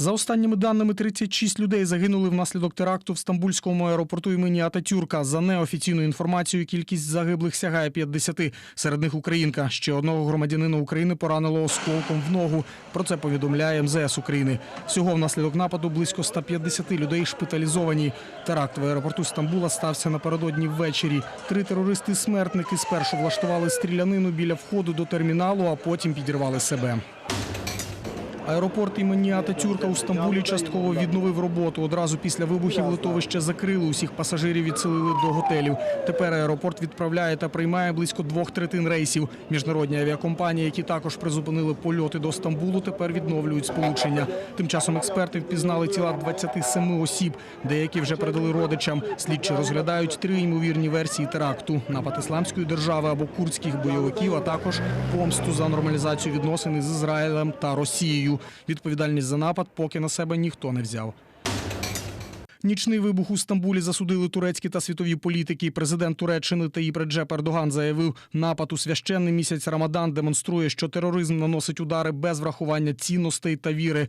За останніми даними, 36 людей загинули внаслідок теракту в стамбульському аеропорту імені Ататюрка. За неофіційною інформацією, кількість загиблих сягає 50. Серед них українка. Ще одного громадянина України поранило осколком в ногу. Про це повідомляє МЗС України. Всього внаслідок нападу близько 150 людей шпиталізовані. Теракт в аеропорту Стамбула стався напередодні ввечері. Три терористи-смертники спершу влаштували стрілянину біля входу до терміналу, а потім підірвали себе. Аеропорт імені Ататюрка у Стамбулі частково відновив роботу. Одразу після вибухів литовище закрили. Усіх пасажирів відселили до готелів. Тепер аеропорт відправляє та приймає близько двох третин рейсів. Міжнародні авіакомпанії, які також призупинили польоти до Стамбулу, тепер відновлюють сполучення. Тим часом експерти впізнали тіла 27 осіб. Деякі вже передали родичам. Слідчі розглядають три ймовірні версії теракту: напад ісламської держави або курдських бойовиків, а також помсту за нормалізацію відносин із Ізраїлем та Росією. Відповідальність за напад поки на себе ніхто не взяв. Нічний вибух у Стамбулі засудили турецькі та світові політики. Президент Туреччини Таїп Реджеп Ердоган заявив, напад у священний місяць Рамадан демонструє, що тероризм наносить удари без врахування цінностей та віри.